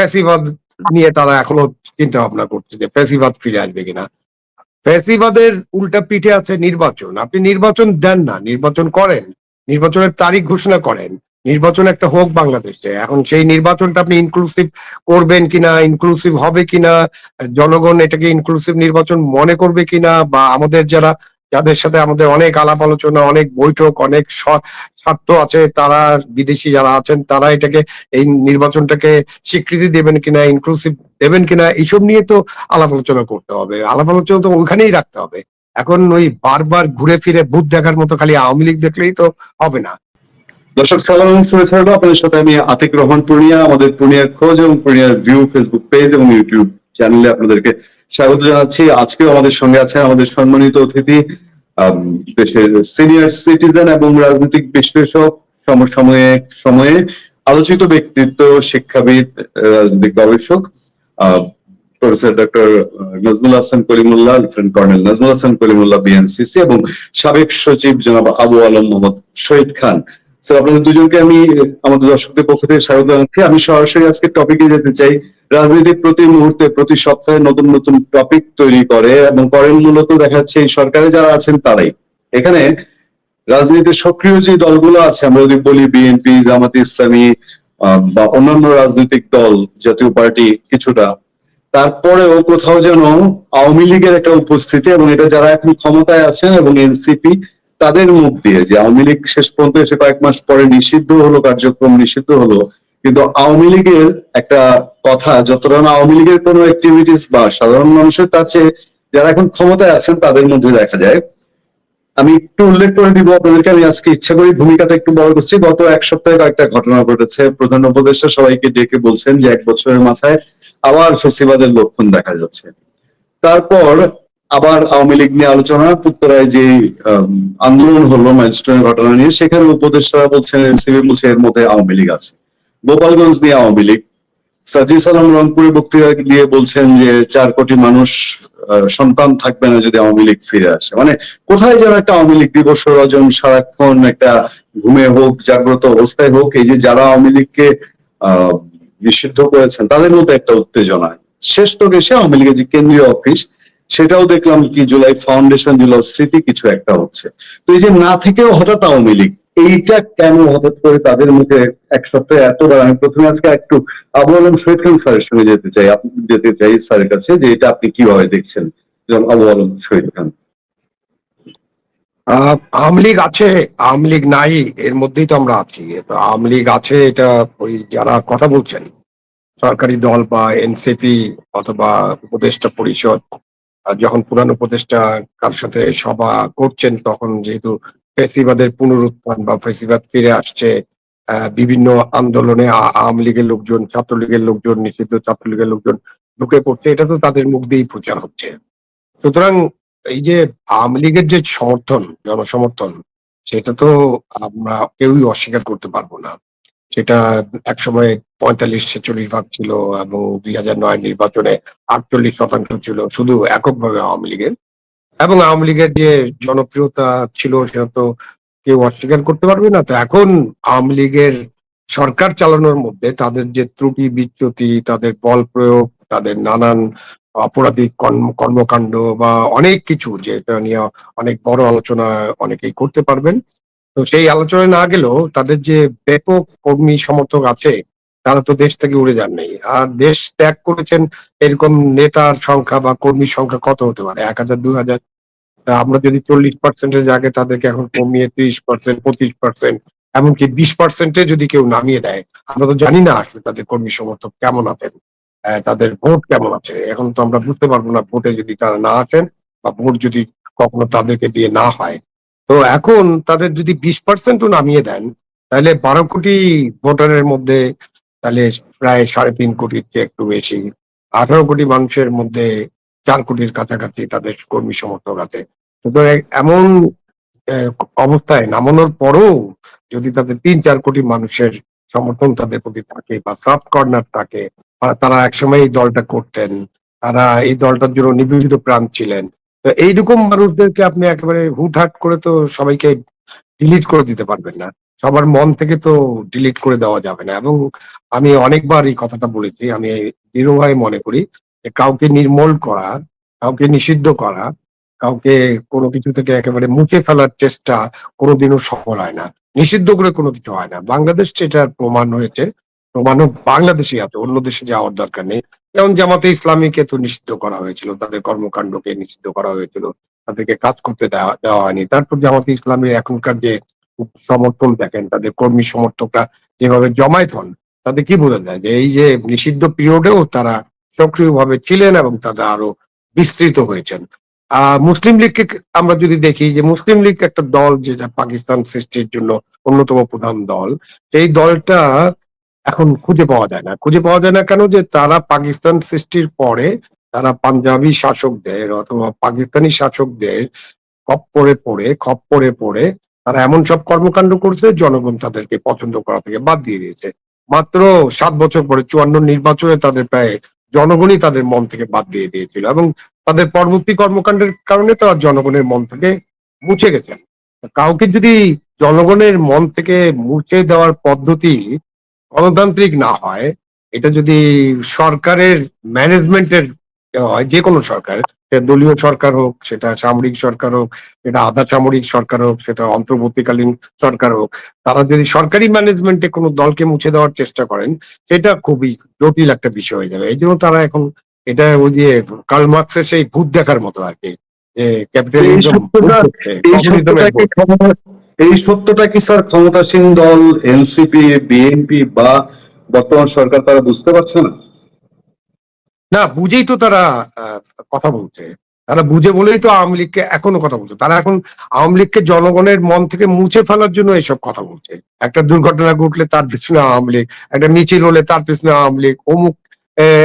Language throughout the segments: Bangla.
ফ্যাসিবাদ নিয়ে তারা এখনও চিন্তা ভাবনা করছে যে ফ্যাসিবাদ ফিরে আসবে কিনা। ফ্যাসিবাদের উল্টা পিঠে আছে নির্বাচন। আপনি নির্বাচন দেন না, নির্বাচন করেন। নির্বাচনের তারিখ ঘোষণা করেন। নির্বাচন একটা হোক বাংলাদেশে। এখন সেই নির্বাচনটা আপনি ইনক্লুসিভ করবেন কিনা ইনক্লুসিভ হবে কিনা, জনগণ এটাকে ইনক্লুসিভ নির্বাচন মনে করবে কিনা, বা আমাদের যারা যাদের সাথে আমাদের অনেক আলাপ আলোচনা, অনেক বৈঠক, অনেক স্বার্থ আছে, তারা বিদেশি যারা আছেন, তারা এটাকে, এই নির্বাচনটাকে স্বীকৃতি দেবেন কিনা ইনক্লুসিভ দেবেন কিনা, এইসব নিয়ে তো আলাপ আলোচনা করতে হবে। আলাপ আলোচনা তো ওইখানেই রাখতে হবে। এখন ওই বারবার ঘুরে ফিরে ভূত দেখার মতো খালি আওয়ামী লীগ দেখলেই তো হবে না। দর্শক, সালাম আপনাদের সাথে আমি আতিক রহমান পূর্ণিয়া, আমাদের পূর্ণিয়ার খোঁজ এবং পূর্ণিয়ার ভিউ ফেসবুক পেজ এবং ইউটিউব চ্যানেলে আপনাদেরকে স্বাগত জানাচ্ছি। আজকেও আমাদের সঙ্গে আছে আমাদের সম্মানিত অতিথি দেশের সিনিয়র সিটিজেন এবং রাজনৈতিক বিশ্লেষক, সমসাময়িক সময়ে আলোচিত ব্যক্তিত্ব, শিক্ষাবিদ, রাজনৈতিক গবেষক professor doctor Nazmul Hasan Kalimullah lieutenant colonel Nazmul Hasan Kalimullah BNCC এবং সাবেক সচিব জনাব আবু আলম মোহাম্মদ শহীদ খান। আপনাদের দুজনকে আমি আমাদের দর্শকদের পক্ষ থেকে স্বাগত জানাচ্ছি। আমি সরাসরি আজকে টপিকে যেতে চাই। রাজনীতি প্রতি মুহূর্তে, প্রতি সপ্তাহে নতুন নতুন টপিক তৈরি করে এবং করেন মূলত দেখা যাচ্ছে এই সরকারে যারা আছেন তারাই। এখানে রাজনীতির সক্রিয় যে দলগুলো আছে, আমরা যদি বলি বিএনপি জামাত ইসলামী বা অন্যান্য রাজনৈতিক দল, জাতীয় পার্টি কিছুটা, তারপরেও কোথাও যেন আওয়ামী লীগের একটা উপস্থিতি এবং এটা যারা এখন ক্ষমতায় আছেন এবং এনসিপি তাদের মুখ দিয়ে যে আওয়ামী লীগ শেষ পর্যন্ত এসে কয়েক মাস পরে নিষিদ্ধ হলো, কার্যক্রম নিষিদ্ধ হলো, কিন্তু আওয়ামী লীগের একটা কথা, যতটা না আওয়ামী লীগের কোনো অ্যাক্টিভিটিস বা সাধারণ মানুষের চেয়ে যারা এখন ক্ষমতায় আছেন, তাদের মধ্যে দেখা যায়। আমি একটু উল্লেখ করে দিব আপনাদেরকে, আমি আজকে ইচ্ছা করি ভূমিকাটা একটু বড় করছি। গত এক সপ্তাহে কয়েকটা ঘটনা ঘটেছে। প্রধান উপদেষ্টা সবাইকে ডেকে বলছেন যে এক বছরের মাথায় আবার ফেসিবাদের লক্ষণ দেখা যাচ্ছে। তারপর আবার আওয়ামী লীগ নিয়ে আলোচনা, উত্তরায় যে আন্দোলন হলো মাইলস্টোনের ঘটনা নিয়ে, সেখানে উপদেষ্টারা বলছেন এনসিবি বলছে এর মধ্যে আওয়ামী লীগ আছে। গোপালগঞ্জ নিয়ে আওয়ামী লীগ। সাজি সালাম রংপুরে বক্তৃতা দিয়ে বলছেন যে, চার কোটি মানুষ সন্তান থাকবে না যদি আওয়ামী লীগ ফিরে আসে। মানে কোথায় যেন একটা আওয়ামী লীগ দিবস রজন, সারাক্ষণ একটা ঘুমে হোক, জাগ্রত অবস্থায় হোক, এই যে যারা আওয়ামী লীগকে আহ নিষিদ্ধ করেছেন, তাদের মধ্যে একটা উত্তেজনা। শেষ তো গেছে আওয়ামী লীগের যে কেন্দ্রীয় অফিস সেটাও দেখলাম কি জুলাই ফাউন্ডেশন জুলাই স্মৃতি কিছু একটা হচ্ছে। তো এই যে না থেকেও হঠাৎ আওয়ামী লীগ, এইটা কেন হঠাৎ করে তাদের মুখে এক সপ্তাহে এত বার আমি প্রথমে আজকে একটু আবু আলম শহীদ খান স্যারের সঙ্গে যেতে চাই আপনি যেতে চাই স্যারের কাছে, যে এটা আপনি কীভাবে দেখছেন? আবু আলম শহীদ খান। আওয়ামী লীগ আছে, আওয়ামী লীগ নাই, এর মধ্যেই তো আমরা আছি। আওয়ামী লীগ আছে, এটা ওই যারা কথা বলছেন, সরকারি দল বা এনসিপি অথবা উপদেষ্টা পরিষদ যখন পুরান উপদেষ্টা কার সাথে সভা করছেন, তখন যেহেতু ফেসিবাদের পুনরুত্থান বা ফেসিবাদ ফিরে আসছে বিভিন্ন আন্দোলনে আওয়ামী লীগের লোকজন, ছাত্রলীগের লোকজন, নিষিদ্ধ ছাত্রলীগের লোকজন ঢুকে পড়ছে, এটা তো তাদের মুখ দিয়েই প্রচার হচ্ছে। সুতরাং এই যে আওয়ামী লীগের যে সমর্থন, জনসমর্থন, সেটা তো আমরা কেউই অস্বীকার করতে পারব না। সেটা একসময় পঁয়তাল্লিশ, ছেচল্লিশ ভাগ ছিল এবং দুই হাজার নয় নির্বাচনে আটচল্লিশ শতাংশ ছিল শুধু এককভাবে আওয়ামী লীগের। এবং আওয়ামী লীগের যে জনপ্রিয়তা ছিল সেটা তো কেউ অস্বীকার করতে পারবে না। তো এখন আওয়ামী লীগের সরকার চালানোর মধ্যে তাদের যে ত্রুটি বিচ্যুতি, তাদের বল প্রয়োগ, তাদের নানান অপরাধিক কর্ম- কর্মকাণ্ড বা অনেক কিছু, যেটা নিয়ে অনেক বড় আলোচনা অনেকেই করতে পারবেন। তো সেই আলোচনায় না গেলেও তাদের যে ব্যাপক কর্মী সমর্থক আছে, তারা তো দেশ থেকে উড়ে যান নেই। আর দেশ ত্যাগ করেছেন এরকম নেতার সংখ্যা বা কর্মীর সংখ্যা কত হতে পারে? এক হাজার দু হাজার? আমরা যদি চল্লিশ পার্সেন্টের জায়গায় তাদেরকে এখন কমিয়ে ত্রিশ পার্সেন্ট পঁচিশ পার্সেন্ট এমনকি বিশ পার্সেন্টে যদি কেউ নামিয়ে দেয়, আমরা তো জানি না আসলে তাদের কর্মী সমর্থক কেমন আছেন তাদের ভোট কেমন আছে। এখন তো আমরা বুঝতে পারব না ভোটে যদি তারা না আসেন বা ভোট যদি কখনো তাদেরকে দিয়ে না হয় তো এখন তাদের যদি বিশ পার্সেন্টও নামিয়ে দেন, তাহলে বারো কোটি ভোটারের মধ্যে তাহলে প্রায় সাড়ে তিন কোটির চেয়ে একটু বেশি। আঠারো কোটি মানুষের মধ্যে চার কোটির কাছাকাছি তাদের কর্মী সমর্থক আছে। এমন অবস্থায় নামানোর পরও যদি তাদের তিন চার কোটি মানুষের সমর্থন তাদের প্রতি থাকে বা সাব কর্নার থাকে, তারা একসময় এই দলটা করতেন, তারা এই দলটার জন্য নিবেদিত প্রাণ ছিলেন এইরকম মানুষদেরকে আপনি একেবারে হুটহাট করে তো সবাইকে ডিলিট করে দিতে পারবেন না। সবার মন থেকে তো ডিলিট করে দেওয়া যাবে না। এবং আমি অনেকবার এই কথাটা বলেছি, আমি দৃঢ়ভাবে মনে করি যে কাউকে নির্মূল করা, কাউকে নিষিদ্ধ করা, কাউকে কোনো কিছু থেকে একেবারে মুছে ফেলার চেষ্টা কোনোদিনও সফল হয় না। নিষিদ্ধ করে কোনো কিছু হয় না। বাংলাদেশ, এটার প্রমাণ হয়েছে। প্রমাণও বাংলাদেশে আছে, অন্য দেশে যাওয়ার দরকার নেই। যেমন জামাতে ইসলামীকে তো নিষিদ্ধ করা হয়েছিল, তাদের কর্মকাণ্ডকে নিষিদ্ধ করা হয়েছিল, তাদেরকে কাজ করতে দেওয়া হয়নি। তারপর জামাতে ইসলামের এখনকার যে সমর্থন দেখেন, তাদের কর্মী সমর্থকরা যেভাবে জমায়েত হন তাদের কি বোঝা যায় যে এই যে নিষিদ্ধ পিরিয়ডেও তারা সক্রিয়ভাবে ছিলেন এবং তারা আরও বিস্তৃত হয়েছেন। আহ, মুসলিম লীগকে আমরা যদি দেখি যে মুসলিম লীগ একটা দল যেটা পাকিস্তান সৃষ্টির জন্য অন্যতম প্রধান দল, সেই দলটা এখন খুঁজে পাওয়া যায় না। খুঁজে পাওয়া যায় না কেন যে তারা পাকিস্তান সৃষ্টির পরে তারা পাঞ্জাবি শাসকদের অথবা পাকিস্তানি শাসকদের খপ্পরে পড়ে খপ্পরে পড়ে তারা এমন সব কর্মকাণ্ড করছে, জনগণ তাদেরকে পছন্দ করা থেকে বাদ দিয়ে দিয়েছে। মাত্র সাত বছর পরে চুয়ান্ন নির্বাচনে তাদের প্রায় জনগণই তাদের মন থেকে বাদ দিয়ে দিয়েছিল এবং তাদের পরবর্তী কর্মকাণ্ডের কারণে তারা জনগণের মন থেকে মুছে গেছেন কাউকে যদি জনগণের মন থেকে মুছে দেওয়ার পদ্ধতি গণতান্ত্রিক না হয় এটা যদি সরকারের ম্যানেজমেন্টের হয় যে কোনো সরকার সেটা দলীয় সরকার হোক সেটা সামরিক সরকার হোক সেটা আধা সামরিক সরকার হোক সেটা অন্তর্বর্তীকালীন সরকার হোক তারা যদি সরকারি ম্যানেজমেন্টে কোনো দলকে মুছে দেওয়ার চেষ্টা করেন সেটা খুবই জটিল একটা বিষয় হয়ে যাবে। এই জন্য তারা এখন এটা ওই যে কার্ল মার্কসের সেই ভূত দেখার মতো আর কি যে ক্যাপিটালিজম এই সত্যটা কি, স্যার? ক্ষমতাসীন দল, এনসিপি, বিএনপি বা বর্তমান সরকার তারা বুঝতে পারছে না? না, বুঝেই তো তারা কথা বলছে। তারা বুঝে বলেই তো আওয়ামী লীগকে এখনও কথা বলছে। তারা এখন আওয়ামী লীগকে জনগণের মন থেকে মুছে ফেলার জন্য এইসব কথা বলছে। একটা দুর্ঘটনা ঘটলে তার পিছনে আওয়ামী লীগ, একটা মিছিল হলে তার পিছনে আওয়ামী লীগ, অমুক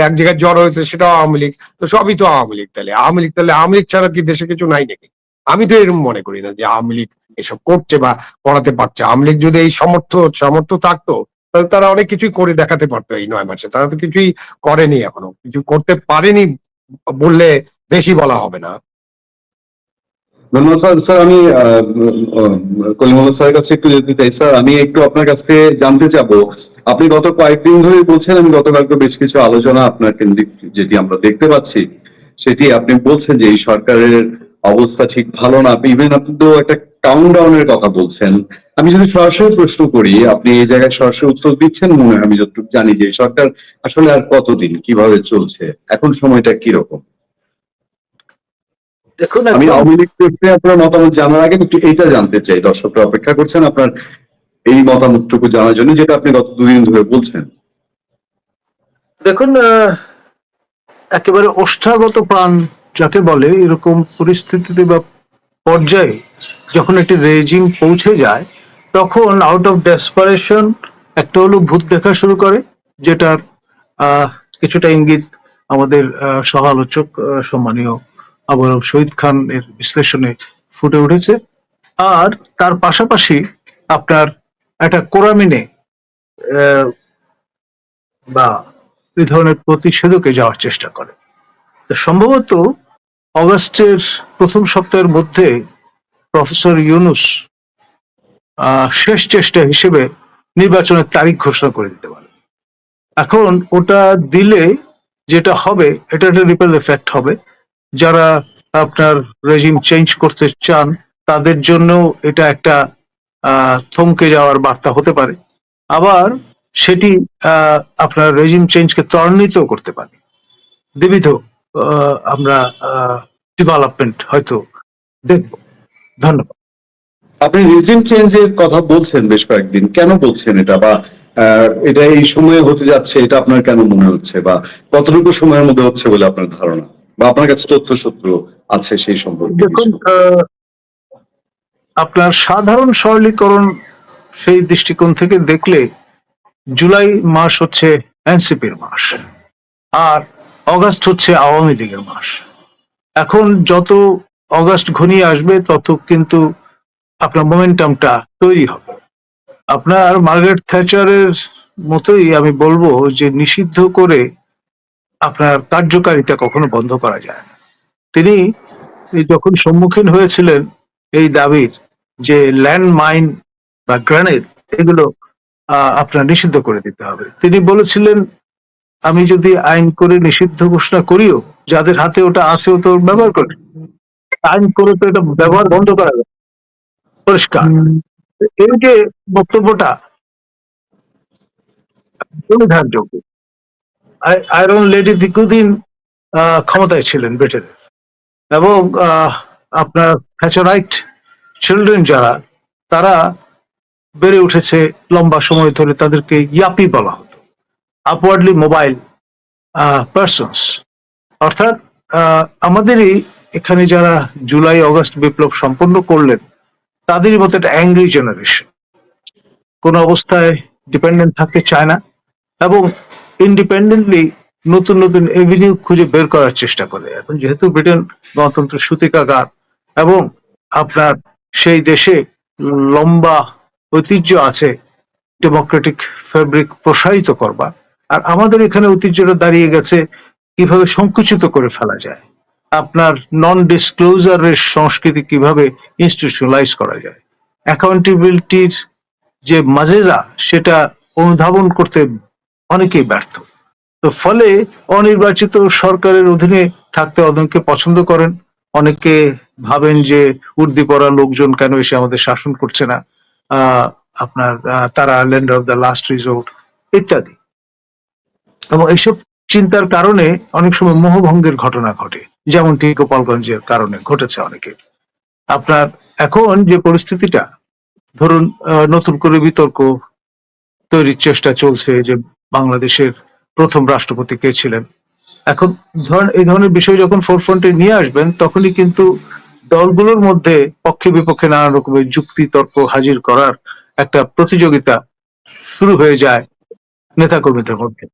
এক জায়গায় জ্বর হয়েছে সেটাও আওয়ামী লীগ। তো সবই তো আওয়ামী লীগ তাহলে। আওয়ামী লীগ তাহলে আওয়ামী লীগ ছাড়া কি দেশে কিছু নাই নাকি? আমি তো এরকম মনে করি না যে আওয়ামী লীগ এসব করছে বা করাতে পারছে। আওয়ামী লীগ যদি এই সমর্থ, সামর্থ্য থাকতো, তাহলে তারা অনেক কিছুই করে দেখাতে পারতো এই নয় মাসে। তারা তো কিছুই করেনি এখনও। কিছু করতে পারেনি বললে বেশি বলা হবে না। ধন্যবাদ স্যার। স্যার, আমি কলিমুল্লাহ স্যারের কাছে একটু যেতে চাই। স্যার, আমি একটু আপনার কাছ থেকে জানতে চাবো, আপনি গত কয়েকদিন ধরে বলছেন, আমি গতকালকে বেশ কিছু আলোচনা আপনার কেন্দ্রিক যেটি আমরা দেখতে পাচ্ছি, সেটি আপনি বলছেন যে এই সরকারের অবস্থা ঠিক ভালো না। ইভেন আপনি তো একটা কাউন্টডাউনের কথা বলছেন। আমি যদি সরাসরি প্রশ্ন করি আপনি এই জায়গায় সরাসরি উত্তর দিচ্ছেন মনে হয় আমি যতটুকু জানি যে সরকার আসলে আর কতদিন কীভাবে চলছে এখন সময়টা কীরকম? দেখুন আমি আওয়ামী লীগ করতে আপনার মতামত জানার আগে একটু এইটা জানতে চাই। দর্শকরা অপেক্ষা করছেন আপনার এই মতামতটুকু জানার জন্য যেটা আপনি গত দুদিন ধরে বলছেন। দেখুন একেবারে ওষ্ঠাগত প্রাণ যাকে বলে এরকম পরিস্থিতিতে বা পর্যায়ে যখন একটি রেজিম পৌঁছে যায়, তখন আউট অফ ডেসপারেশন একটা হলো ভূত দেখা শুরু করে যেটার কিছুটা ইঙ্গিত আমাদের সহালোচক সম্মানীয় আবরব শহীদ খান এর বিশ্লেষণে ফুটে উঠেছে। আর তার পাশাপাশি আপনার একটা কোরামিনে বা এই ধরনের প্রতিষেধকে যাওয়ার চেষ্টা করে। তো সম্ভবত অগাস্টের প্রথম সপ্তাহের মধ্যে প্রফেসর ইউনুস শেষ চেষ্টা হিসেবে নির্বাচনের তারিখ ঘোষণা করে দিতে পারে এখন ওটা দিলে যেটা হবে, এটা একটা রিপেল এফেক্ট হবে। যারা আপনার রেজিম চেঞ্জ করতে চান, তাদের জন্য এটা একটা থমকে যাওয়ার বার্তা হতে পারে। আবার সেটি আপনার রেজিম চেঞ্জকে ত্বরান্বিত করতে পারে। দ্বিবিধ আমরা ডেভেলপমেন্ট হয়তো দেখব। ধন্যবাদ। আপনি রিজিম চেঞ্জের কথা বলছেন বেশ কয়েকদিন। কেন বলছেন এটা? বা এটা এই সময়ে হতে যাচ্ছে এটা আপনার কেন মনে হচ্ছে? বা কতটুকু সময়ের মধ্যে হচ্ছে বলে আপনার ধারণা? বা আপনার কাছে তথ্য সূত্র আছে সেই সম্পর্কে আপনার সাধারণ সরলীকরণ সেই দৃষ্টিকোণ থেকে দেখলে জুলাই মাস হচ্ছে এনসিপির মাস। আর অগাস্ট হচ্ছে আওয়ামী লীগের মাস। এখন যত অগাস্ট ঘনিয়ে আসবে, তত কিন্তু আপনার মোমেন্টামটা তৈরি হবে। আপনার মার্গারেট থ্যাচারের মতোই আমি বলব যে, নিষিদ্ধ করে আপনার কার্যকারিতা কখনো বন্ধ করা যায় না। তিনি যখন সম্মুখীন হয়েছিলেন এই দাবির যে ল্যান্ড মাইন বা গ্রানেড, এগুলো আপনার নিষিদ্ধ করে দিতে হবে। তিনি বলেছিলেন আমি যদি আইন করে নিষিদ্ধ ঘোষণা করিও, যাদের হাতে ওটা আছে ও তো ব্যবহার করে। আইন করে তো এটা ব্যবহার বন্ধ করা যাবে পরিষ্কার। এই যে বক্তব্যটা সংবিধানযোগ্য আয়রন লেডি দীর্ঘদিন ক্ষমতায় ছিলেন ব্রিটেনে। এবং আপনার ফ্যাচারাইট চিলড্রেন যারা, তারা বেড়ে উঠেছে লম্বা সময় ধরে তাদেরকে ইয়াপি বলা আপওয়ার্ডলি মোবাইল পার্সনস অর্থাৎ আহ, আমাদেরই এখানে যারা জুলাই অগস্ট বিপ্লব সম্পন্ন করলেন তাদেরই মতো একটা অ্যাংরি জেনারেশন কোনো অবস্থায় ডিপেন্ডেন্ট থাকতে চায় না এবং ইন্ডিপেন্ডেন্টলি নতুন নতুন এভিনিউ খুঁজে বের করার চেষ্টা করে। এখন যেহেতু ব্রিটেন গণতন্ত্র সূতিকাগার এবং আপনার সেই দেশে লম্বা ঐতিহ্য আছে ডেমোক্রেটিক ফেব্রিক প্রসারিত করবার আর আমাদের এখানে ঐতিহ্যটা দাঁড়িয়ে গেছে কীভাবে সংকুচিত করে ফেলা যায়। আপনার নন ডিসক্লোজারের সংস্কৃতি কীভাবে ইনস্টিটিউশনালাইজ করা যায়। অ্যাকাউন্টেবিলিটির যে মাজেজা, সেটা অনুধাবন করতে অনেকেই ব্যর্থ। তো ফলে অনির্বাচিত সরকারের অধীনে থাকতে অনেকে পছন্দ করেন, অনেকে ভাবেন যে উর্দি পড়া লোকজন কেন এসে আমাদের শাসন করছে না আপনার তারা land of the last resort ইত্যাদি। এবং এইসব চিন্তার কারণে অনেক সময় মোহভঙ্গের ঘটনা ঘটে। যেমন যেমনটি গোপালগঞ্জের কারণে ঘটেছে অনেকের আপনার এখন যে পরিস্থিতিটা, ধরুন নতুন করে বিতর্ক তৈরির চেষ্টা চলছে যে বাংলাদেশের প্রথম রাষ্ট্রপতি কে ছিলেন। এখন ধরেন এই ধরনের বিষয় যখন ফোরফ্রন্টে নিয়ে আসবেন, তখনই কিন্তু দলগুলোর মধ্যে পক্ষে বিপক্ষে নানা রকমের যুক্তি তর্ক হাজির করার একটা প্রতিযোগিতা শুরু হয়ে যায় নেতাকর্মীদের মধ্যে।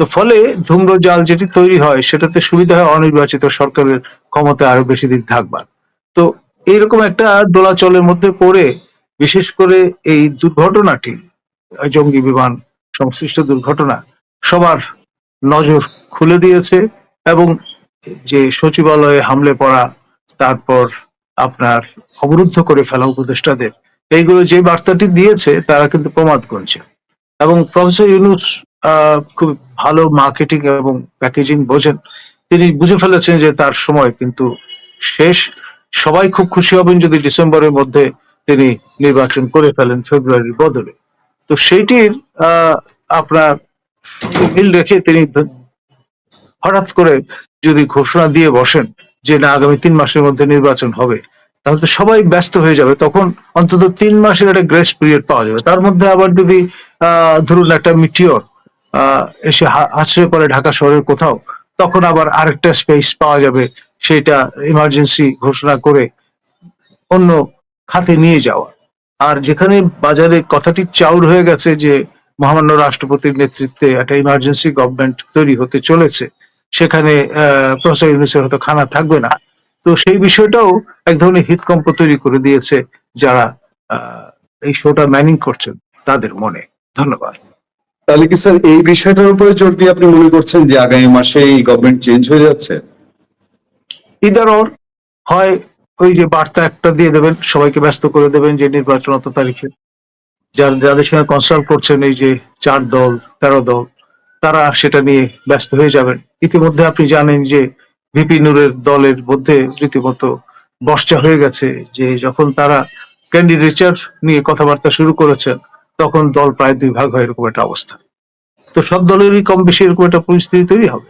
তো ফলে ধূম্র জাল যেটি তৈরি হয়, সেটাতে সুবিধা হয় অনির্বাচিত সরকারের ক্ষমতা আরও বেশি দিন থাকবার। তো এইরকম একটা দোলাচলের মধ্যে পড়ে বিশেষ করে এই দুর্ঘটনাটি জঙ্গি বিমান সংশ্লিষ্ট দুর্ঘটনা, সবার নজর খুলে দিয়েছে এবং যে সচিবালয়ে হামলে পড়া, তারপর আপনার অবরুদ্ধ করে ফেলা উপদেষ্টাদের, এইগুলো যে বার্তাটি দিয়েছে, তারা কিন্তু প্রমাদ গুনছে এবং প্রফেসর ইউনুস খুব ভালো মার্কেটিং এবং প্যাকেজিং বোঝেন। তিনি বুঝে ফেলেছেন যে তার সময় কিন্তু শেষ। সবাই খুব খুশি হবেন যদি ডিসেম্বরের মধ্যে তিনি নির্বাচন করে ফেলেন ফেব্রুয়ারির বদলে। তো সেইটির আপনার মিল রেখে তিনি হঠাৎ করে যদি ঘোষণা দিয়ে বসেন যে না আগামী তিন মাসের মধ্যে নির্বাচন হবে তাহলে তো সবাই ব্যস্ত হয়ে যাবে। তখন অন্তত তিন মাসের একটা গ্রেস পিরিয়ড পাওয়া যাবে। তার মধ্যে আবার যদি আহ, ধরুন একটা মিটিওর এসে আছড়ে পড়ে ঢাকা শহরের কোথাও, তখন আবার আরেকটা স্পেস পাওয়া যাবে, সেটা ইমার্জেন্সি ঘোষণা করে অন্য খাতে নিয়ে যাওয়া। আর যেখানে বাজারে কথাটি চাউর হয়ে গেছে যে মহামান্য রাষ্ট্রপতির নেতৃত্বে একটা ইমার্জেন্সি গভর্নমেন্ট তৈরি হতে চলেছে, সেখানে প্রফেসর ইউনুসের হয়তো খানা থাকবে না। তো সেই বিষয়টাও এক ধরনের হৃদকম্প তৈরি করে দিয়েছে যারা এই শোটা ম্যানিং করছেন তাদের মনে। ধন্যবাদ। তাহলে কি স্যার এই বিষয়টার উপরে জোর দিয়ে আপনি মনে করছেন যে আগামী মাসে এই গভর্নমেন্ট চেঞ্জ হয়ে যাচ্ছে? ইদার হয় ওই যে বার্তা একটা দিয়ে দেবেন, সবাইকে ব্যস্ত করে দেবেন যে নির্বাচন অত তারিখে। যার, যাদের সঙ্গে কনসাল্ট করছেন এই যে চার দল, তেরো দল, তারা সেটা নিয়ে ব্যস্ত হয়ে যাবেন। ইতিমধ্যে আপনি জানেন যে ভিপি নুরের দলের মধ্যে রীতিমতো বর্ষা হয়ে গেছে, যে যখন তারা ক্যান্ডিডেচার নিয়ে কথাবার্তা শুরু করেছেন তখন দল প্রায় দুই ভাগ হয় এরকম একটা অবস্থা। তো সব দলেরই কম বেশি এরকম একটা পরিস্থিতি তৈরি হবে।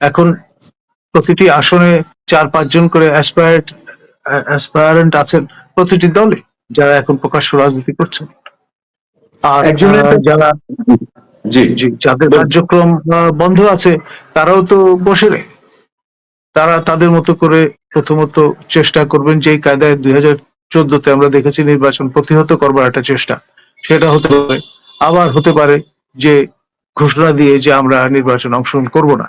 এখন প্রতিটি আসনে চার পাঁচজন করে অ্যাসপায়ার্ড অ্যাসপায়ারেন্ট আছেন প্রতিটি দলে যারা এখন প্রকাশ্য রাজনীতি করছেন। আর একজনের- যারা জি। জি যাদের কার্যক্রম বন্ধ আছে তারাও তো বসে নেই। তারা তাদের মতো করে প্রথমত চেষ্টা করবেন যেই কায়দায় দুই হাজার চোদ্দতে আমরা দেখেছি নির্বাচন প্রতিহত করবার একটা চেষ্টা। সেটা হতে পারে। আবার হতে পারে যে ঘোষণা দিয়ে যে আমরা নির্বাচন অংশগ্রহণ করব না।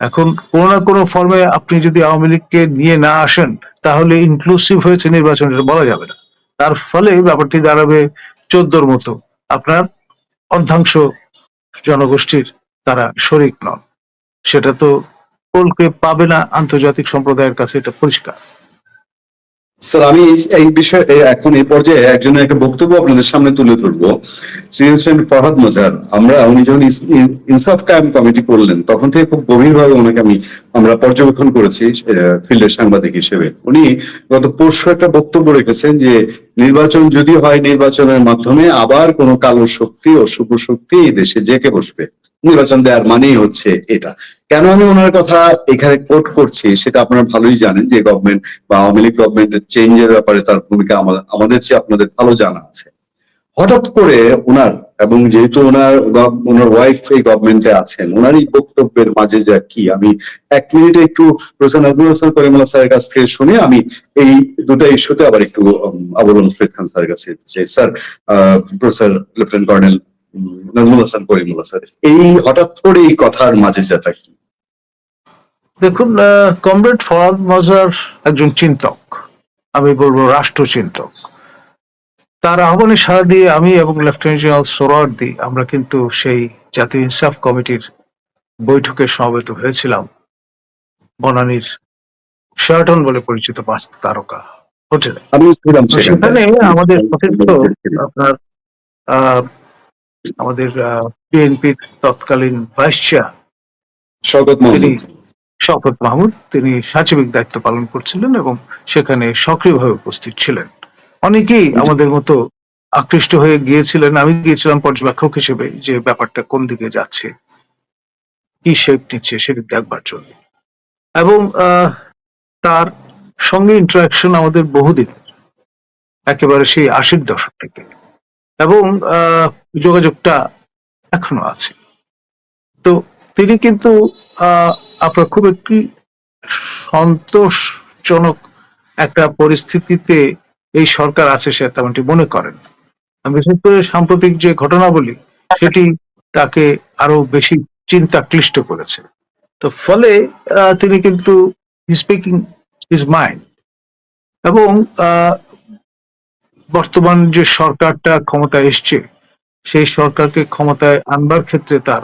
এখন কোনো না কোনো ফর্মে আপনি যদি আওয়ামী লীগকে নিয়ে না আসেন, তাহলে ইনক্লুসিভ হয়েছে নির্বাচন, এটা বলা যাবে না। তার ফলে ব্যাপারটি দাঁড়াবে চোদ্দোর মতো। আপনার অর্ধাংশ জনগোষ্ঠীর তারা শরিক নন। সেটা তো পোলকে পাবে না, আন্তর্জাতিক সম্প্রদায়ের কাছে এটা পরিষ্কার। স্যার আমি এই- বিষয়ে এখন এই পর্যায়ে একজনের একটা বক্তব্য আপনাদের সামনে তুলে ধরবো। তিনি হচ্ছেন ফরহাদ মজার। আমরা, উনি যখন ইনসাফ কায়েম কমিটি করলেন, তখন থেকে খুব গভীরভাবে ওনাকে আমি, আমরা পর্যবেক্ষণ করেছি ফিল্ডের সাংবাদিক হিসেবে। উনি গত পরশু একটা বক্তব্য রেখেছেন যে নির্বাচন যদি হয় নির্বাচনের মাধ্যমে আবার কোন কালো শক্তি ও শুভ শক্তি এই দেশে জেকে বসবে। নির্বাচন দেওয়ার মানেই হচ্ছে এটা। কেন আমি ওনার কথা এখানে কোট করছি সেটা আপনারা ভালোই জানেন যে গভর্নমেন্ট বা আওয়ামী লীগ গভর্নমেন্টের চেঞ্জের ব্যাপারে তার ভূমিকা আমা- আমাদের চেয়ে আপনাদের ভালো জানা আছে। হঠাৎ করে ওনার এবং যেহেতু ওনার ওনার ওয়াইফ এই গভর্নমেন্টে আছেন ওনার এই বক্তব্যের মাঝে যা কি, আমি এক মিনিটে একটু প্রফেসর নাজমুল হাসান করিমুল্লাহ স্যারের কাছ থেকে শুনে আমি এই দুটো ইস্যুতে আবার একটু আবুল ফরিদ খান স্যারের কাছে sir professor lieutenant colonel Nazmul Hasan Karimullah sir, এই হঠাৎ করে এই কথার মাঝে যাটা কি? দেখুন কমরেড ফরাদ মজার একজন চিন্তক, আমি বলব রাষ্ট্রচিন্তক। তার আহ্বানে সাড়া দিয়ে আমি এবং লেফটেন্যান্ট জেনারেল সোরার্দি আমরা কিন্তু সেই জাতীয় ইনসাফ কমিটির বৈঠকে সমবেত হয়েছিলাম। বনানীর শেরাটন বলে পরিচিত পাঁচ তারকা। হোটেলে সেখানে। আমাদের সতীর্থ আপনার আহ, আমাদের বিএনপির তৎকালীন ভাইস চেয়ার তিনি মাহমুদ। মাহমুদ তিনি সাচিবিক দায়িত্ব পালন করছিলেন এবং সেখানে সক্রিয়ভাবে উপস্থিত ছিলেন। অনেকেই আমাদের মতো আকৃষ্ট হয়ে গিয়েছিলেন, আমি গিয়েছিলাম পর্যবেক্ষক হিসেবে যে ব্যাপারটা কোন দিকে যাচ্ছে, কি শেপ নিচ্ছে সেটা দেখবার জন্য। এবং তার সঙ্গে ইন্টারাকশন আমাদের বহুদিন, একেবারে সেই আশির দশক থেকে। এবং যোগাযোগটা এখনও আছে। তো তিনি কিন্তু আপনার খুব একটি সন্তোষজনক একটা পরিস্থিতিতে এই সরকার আছে সে তেমনটি মনে করেন। বিশেষ করে সাম্প্রতিক যে ঘটনাবলী, সেটি তাকে আরও বেশি চিন্তা ক্লিষ্ট করেছে। তো ফলে তিনি কিন্তু স্পিকিং হিজ মাইন্ড এবং বর্তমান যে সরকারটা ক্ষমতায় এসছে, সেই সরকারকে ক্ষমতায় আনবার ক্ষেত্রে তার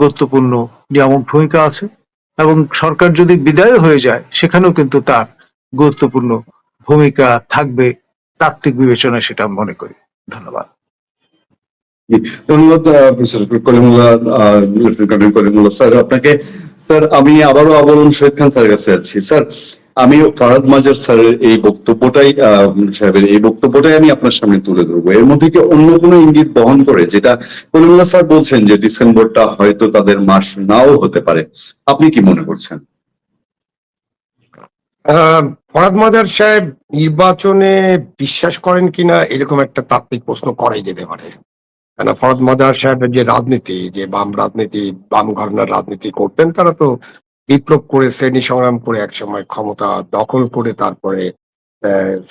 গুরুত্বপূর্ণ নিয়ামক ভূমিকা আছে। এবং সরকার যদি বিদায় হয়ে যায়, সেখানেও কিন্তু তার গুরুত্বপূর্ণ ভূমিকা থাকবে তাত্ত্বিক বিবেচনায় সেটা মনে করি। ধন্যবাদ। আপনাকে, স্যার, আমি আবারও আবরণ শহীদ খান স্যারের কাছে যাচ্ছি। স্যার, আমি ফারাদ মাজার স্যারের এই বক্তব্যটাই সাহেবের এই বক্তব্যটাই আমি আপনার সামনে তুলে ধরবো। এর মধ্যে কি অন্য কোনো ইঙ্গিত বহন করে? যেটা কলিমুল্লাহ স্যার বলছেন যে ডিসেম্বরটা হয়তো তাদের মাস নাও হতে পারে। আপনি কি মনে করছেন? ফরাদ মাজার সাহেব নির্বাচনে বিশ্বাস করেন কিনা এরকম একটা তাত্ত্বিক প্রশ্ন করাই যেতে পারে। কেন ফরাদ মাজার সাহেবের যে রাজনীতি, যে বাম রাজনীতি, বাম ঘরানার রাজনীতি করতেন, তারা তো বিপ্লব করে, শ্রেণি সংগ্রাম করে একসময় ক্ষমতা দখল করে তারপরে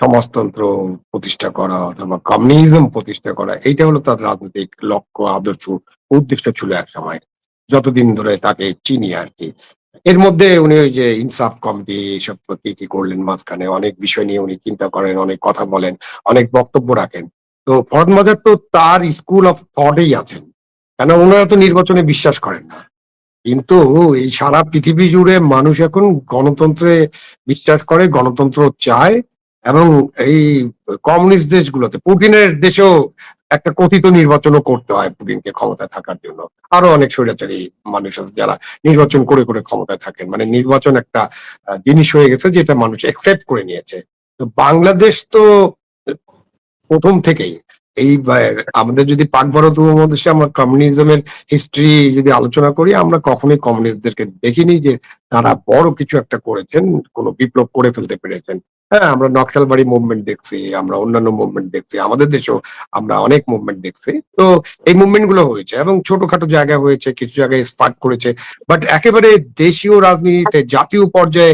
সমাজতন্ত্র প্রতিষ্ঠা করা অথবা কমিউনিজম প্রতিষ্ঠা করা, এইটা হলো তার রাজনৈতিক লক্ষ্য, আদর্শ, উদ্দেশ্য ছিল এক সময় যতদিন ধরে তাকে চিনি আর কি। এর মধ্যে উনি ওই যে ইনসাফ কমিটি এইসব কি কি করলেন মাঝখানে, অনেক বিষয় নিয়ে উনি চিন্তা করেন, অনেক কথা বলেন, অনেক বক্তব্য রাখেন। তো ফরদ মাজার তো তার স্কুল অফ থটেই আছেন। কেন ওনারা তো নির্বাচনে বিশ্বাস করেন না। কিন্তু এই সারা পৃথিবী জুড়ে মানুষ এখন গণতন্ত্রে বিশ্বাস করে, গণতন্ত্র চায় এবং এই কমিউনিস্ট দেশগুলোতে, পুতিনের দেশেও একটা কথিত নির্বাচনও করতে হয় পুতিনকে ক্ষমতায় থাকার জন্য। আরও অনেক স্বৈরাচারী মানুষ আছে যারা নির্বাচন করে করে ক্ষমতায় থাকেন। মানে নির্বাচন একটা জিনিস হয়ে গেছে যেটা মানুষ একসেপ্ট করে নিয়েছে। তো বাংলাদেশ তো প্রথম থেকেই এই আমাদের যদি পাক ভারত উপমহাদেশে আমরা কমিউনিজমের হিস্ট্রি যদি আলোচনা করি, আমরা কখনোই কমিউনিস্টদেরকে দেখিনি যে তারা বড় কিছু একটা করেছেন, কোনো বিপ্লব করে ফেলতে পেরেছেন। হ্যাঁ আমরা নকশালবাড়ি মুভমেন্ট দেখছি, আমরা অন্যান্য মুভমেন্ট দেখছি, আমাদের দেশেও আমরা অনেক মুভমেন্ট দেখছি। তো এই মুভমেন্টগুলো হয়েছে এবং ছোটখাটো জায়গা হয়েছে, কিছু জায়গায় স্পার্ট করেছে বাট একেবারে দেশীয় রাজনীতিতে জাতীয় পর্যায়ে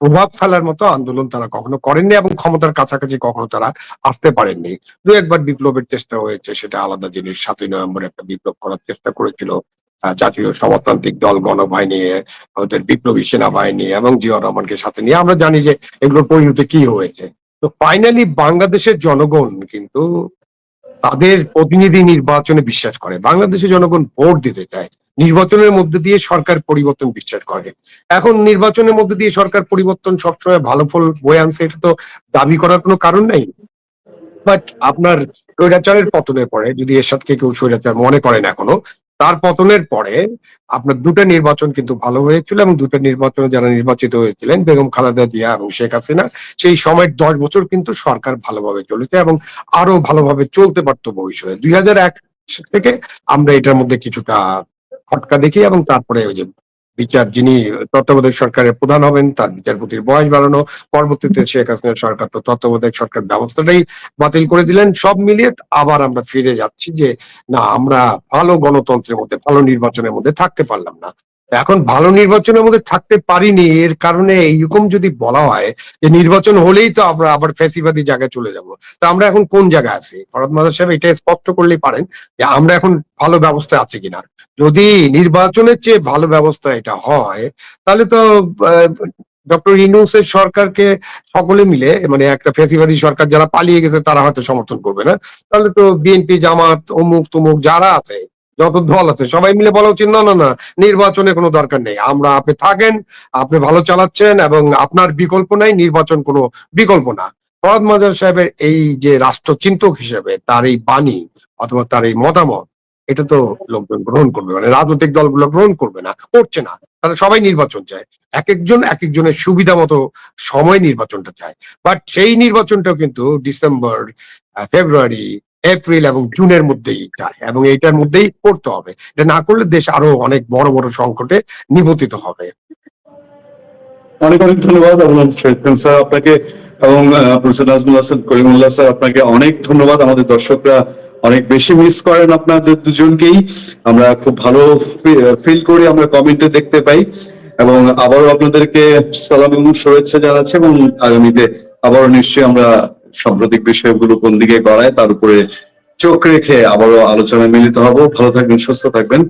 প্রভাব ফেলার মতো আন্দোলন তারা কখনো করেননি এবং ক্ষমতার কাছাকাছি কখনো তারা আসতে পারেননি। দু একবার বিপ্লবের চেষ্টা হয়েছে, সেটা আলাদা জিনিস, সাতই নভেম্বর একটা বিপ্লব করার চেষ্টা করেছিল। জাতীয় সমাজতান্ত্রিক দল, গণবাহিনী ওদের বিপ্লবী সেনাবাহিনী এবং জিয়া রহমানকে সাথে নিয়ে আমরা জানি যে এগুলোর পরিণতি কি হয়েছে। তো ফাইনালি বাংলাদেশের জনগণ কিন্তু তাদের প্রতিনিধি নির্বাচনে বিশ্বাস করে। বাংলাদেশের জনগণ ভোট দিতে চায়। নির্বাচনের মধ্যে দিয়ে সরকার পরিবর্তন বিশ্বাস করে। এখন নির্বাচনের মধ্যে দিয়ে সরকার পরিবর্তন সবসময় ভালো ফল বয়ে আনছে, এটা তো দাবি করার কোনো কারণ নেই। বাট আপনার স্বৈরাচারের পতনের পরে, যদি এরশাদকে কেউ স্বৈরাচার মনে করেন এখনও তার পতনের পরে আপনার দুটো নির্বাচন কিন্তু ভালো হয়েছিল এবং দুটো নির্বাচনে যারা নির্বাচিত হয়েছিলেন, বেগম খালেদা জিয়া এবং শেখ হাসিনা, সেই সময়ের দশ বছর কিন্তু সরকার ভালোভাবে চলেছে এবং আরও ভালোভাবে চলতে পারতো ভবিষ্যতে। দুই হাজার এক থেকে আমরা এটার মধ্যে কিছুটা খটকা দেখি এবং তারপরে ওই যে বিচার যিনি তত্ত্বাবধায়ক সরকারের প্রধান হবেন, তার বিচারপতির বয়স বাড়ানো, পরবর্তীতে শেখ হাসিনার সরকার তো তত্ত্বাবধায়ক সরকার ব্যবস্থাটাই বাতিল করে দিলেন। সব মিলিয়ে আবার আমরা ফিরে যাচ্ছি যে, না, আমরা ভালো গণতন্ত্রের মধ্যে, ভালো নির্বাচনের মধ্যে থাকতে পারলাম না। এখন ভালো নির্বাচনের মধ্যে থাকতে পারিনি, এর কারণে এইরকম যদি বলা হয় যে নির্বাচন হলেই তো আমরা আবার ফ্যাসিবাদী জায়গায় চলে যাব। তা আমরা এখন কোন জায়গায় আছি? ফরদ মাদার সাহেব এটা স্পষ্ট করলেই পারেন যে আমরা এখন ভালো ব্যবস্থা আছি কিনা। যদি নির্বাচনের চেয়ে ভালো ব্যবস্থা এটা হয়, তাহলে তো ডক্টর ইনুসের সরকারকে সকলে মিলে মানে একটা ফ্যাসিবাদী সরকার যারা পালিয়ে গেছে তারা হয়তো সমর্থন করবে না। তাহলে তো বিএনপি, জামাত অমুক তমুক যারা আছে যত দল আছে, সবাই মিলে বলা উচিত, না না না, নির্বাচনে কোনো দরকার নেই। আমরা আপনি থাকেন, আপনি ভালো চালাচ্ছেন এবং আপনার বিকল্প নাই, নির্বাচন কোনো বিকল্প না। ফরদ মাজার সাহেবের এই যে রাষ্ট্রচিন্তক হিসেবে তার এই বাণী অথবা তার এই মতামত, এটা তো লোকজন গ্রহণ করবে মানে রাজনৈতিক দলগুলো গ্রহণ করবে না, করছে না। তারা সবাই নির্বাচন চায়। এক একজন এক একজনের সুবিধা মতো সময় নির্বাচনটা চায়। বাট সেই নির্বাচনটাও কিন্তু ডিসেম্বর ফেব্রুয়ারি এপ্রিল এবং জুনের মধ্যেই চায় এবং এইটার মধ্যেই করতে হবে। এটা না করলে দেশ আরও অনেক বড় বড় সংকটে নিবতিত হবে। অনেক অনেক ধন্যবাদ খান স্যার আপনাকে এবং প্রফেসর নাজমুল হাসান করিমুল্লাহ স্যার আপনাকে অনেক ধন্যবাদ। আমাদের দর্শকরা অনেক বেশি মিস করেন আপনাদের দুজনকেই। আমরা খুব ভালো ফিল করি, আমরা কমেন্টে দেখতে পাই। এবং আবারও আপনাদেরকে সালাম এবং শুভেচ্ছা জানাচ্ছি এবং আগামীতে আবারও নিশ্চয়ই আমরা সাম্প্রতিক বিষয়গুলো কোন দিকে গড়ায় তার উপরে চোখ রেখে আবারও আলোচনায় মিলিত হব। ভালো থাকবেন, সুস্থ থাকবেন।